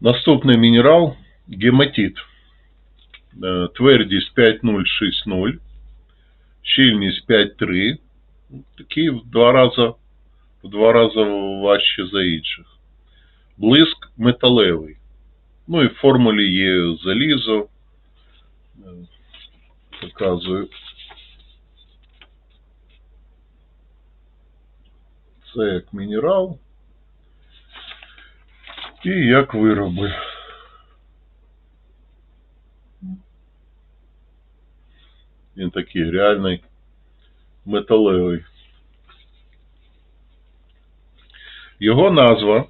Наступний мінерал гематит. Е, Твердість 5,060, щільність 5,3. Такий в два рази, в два рази важче за інших. Блиск металевий. Ну і в формулі є залізо. Е, Показую. Це як мінерал. І як вироби. Він такий реальний металевий. Його назва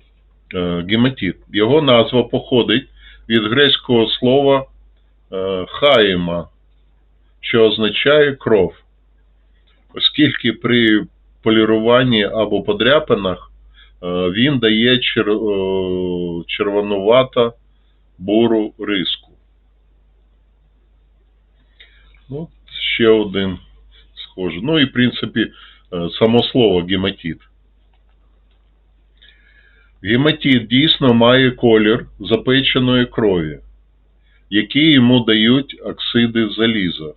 е, гематит. Його назва походить від грецького слова е, хаїма, що означає кров. Оскільки при поліруванні або подряпинах він дає чер... е, червонувата буру риску. Ну, ще один схожий. Ну і, в принципі, е, само слово гематит. Гематит дійсно має колір запеченої крові, які йому дають оксиди заліза.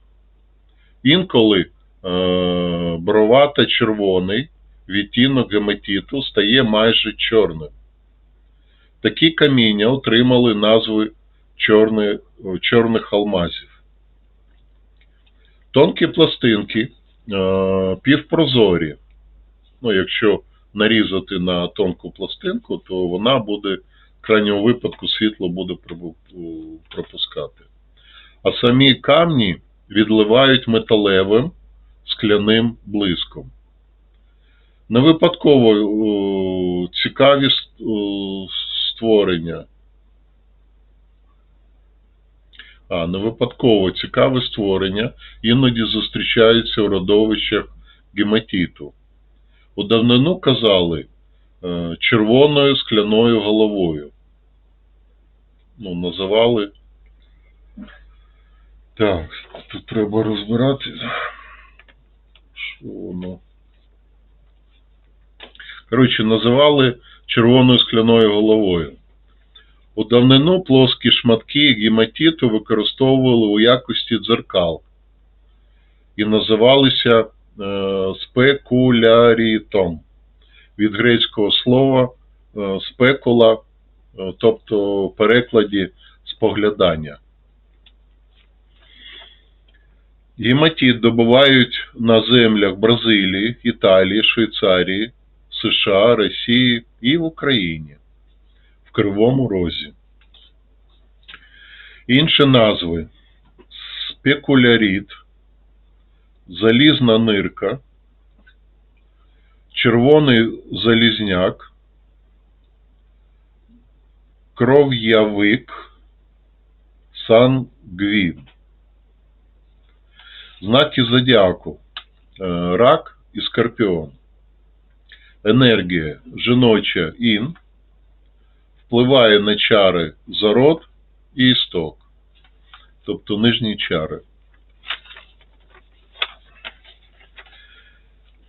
Інколи е, бровато-червоний відтінок гематиту стає майже чорним. Такі каміння отримали назви чорни, чорних алмазів. Тонкі пластинки е, півпрозорі. Ну, якщо нарізати на тонку пластинку, то вона буде, в крайньому випадку, світло буде пропускати. А самі камні відливають металевим скляним блиском. Не випадково о, цікаві о, створення. А, не випадково цікаве створення іноді зустрічаються у родовищах гематиту. У давнину казали е, червоною скляною головою. Ну, називали. Так, тут треба розбирати. Що воно? Коротше, називали червоною скляною головою. У давнину плоскі шматки гематиту використовували у якості дзеркал і називалися е, спекулярітом від грецького слова е, спекула, е, тобто в перекладі споглядання. Гематит добувають на землях Бразилії, Італії, Швейцарії, США, Росії і в Україні в Кривому Розі. Інші назви спекуляріт, залізна нирка, червоний залізняк, кров'явик, сангвін. Знаки зодіаку. Е, Рак і скорпіон. Енергія жіноча ін. Впливає на чари зарод і істок. Тобто нижні чари.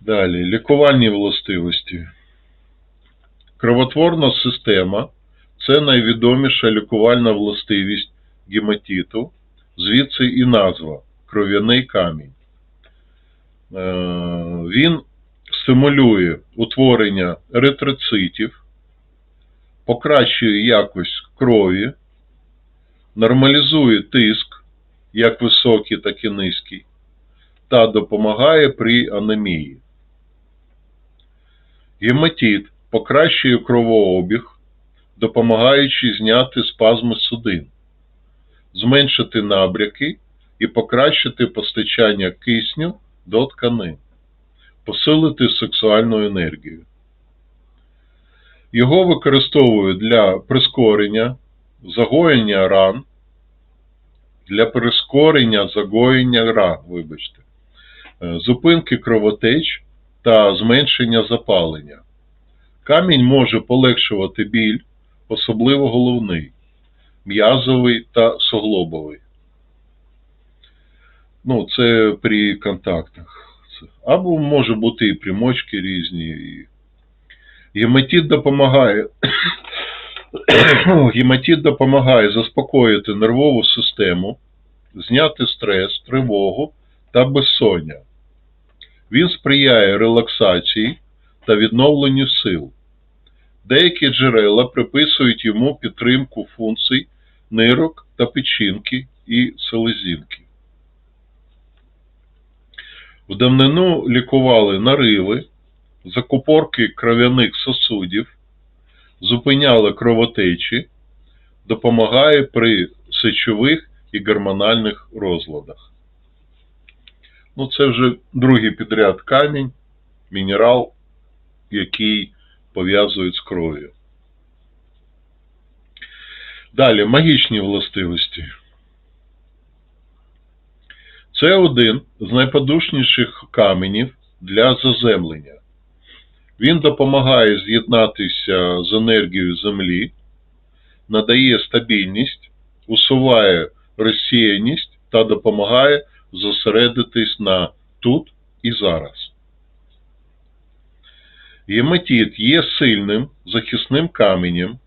Далі. Лікувальні властивості. Кровотворна система це найвідоміша лікувальна властивість гематиту, звідси і назва кров'яний камінь. Е, Він стимулює утворення еритроцитів, покращує якість крові, нормалізує тиск, як високий, так і низький, та допомагає при анемії. Гематит покращує кровообіг, допомагаючи зняти спазми судин, зменшити набряки і покращити постачання кисню до тканин, посилити сексуальну енергію. Його використовують для прискорення, загоєння ран, для прискорення загоєння ран, вибачте, е, зупинки кровотеч та зменшення запалення. Камінь може полегшувати біль, особливо головний, м'язовий та суглобовий. Ну, це при контактах. Це- Або може бути і примочки різні. І... Гематит допомагає Гематит допомагає заспокоїти нервову систему, зняти стрес, тривогу та безсоння. Він сприяє релаксації та відновленню сил. Деякі джерела приписують йому підтримку функцій нирок та печінки і селезінки. В давнину лікували нариви, закупорки кров'яних сосудів, зупиняли кровотечі, допомагає при сечових і гормональних розладах. Ну, це вже другий підряд камінь, мінерал, який пов'язують з кров'ю. Далі магічні властивості. Це один з найподушніших каменів для заземлення. Він допомагає з'єднатися з енергією Землі, надає стабільність, усуває розсіяність та допомагає зосередитись на тут і зараз. Гематит є сильним захисним каменем,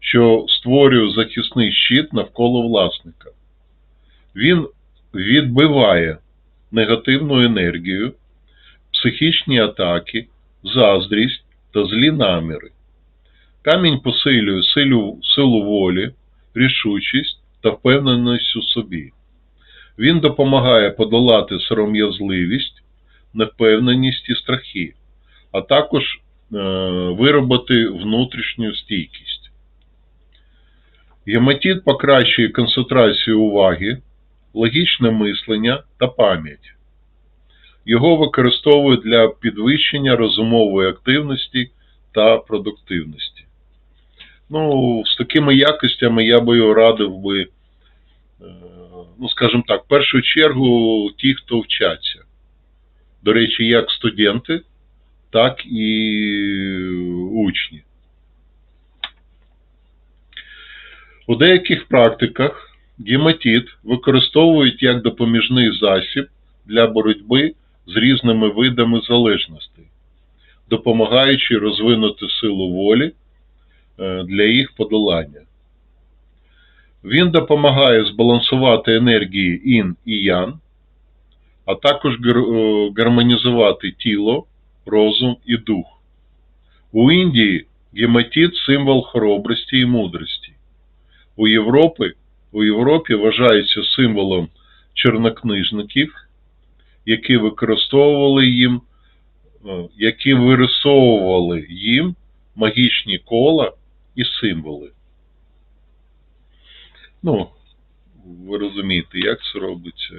що створює захисний щит навколо власника. Він відбиває негативну енергію, психічні атаки, заздрість та злі наміри. Камінь посилює силу, силу волі, рішучість та впевненість у собі. Він допомагає подолати сором'язливість, невпевненість і страхи, а також е, виробити внутрішню стійкість. Гематит покращує концентрацію уваги, логічне мислення та пам'ять. Його використовують для підвищення розумової активності та продуктивності. Ну, з такими якостями я би радив би, е, ну, скажімо так, в першу чергу ті, хто вчаться. До речі, як студенти, так і учні. У деяких практиках гематит використовують як допоміжний засіб для боротьби з різними видами залежностей, допомагаючи розвинути силу волі е, для їх подолання. Він допомагає збалансувати енергії ін і ян, а також е, гармонізувати тіло, розум і дух. У Індії гематит символ хоробрості і мудрості. У Європі, у Європі вважається символом чорнокнижників, які використовували їм, е, які вирисовували їм магічні кола і символи. Ну, ви розумієте, як це робиться.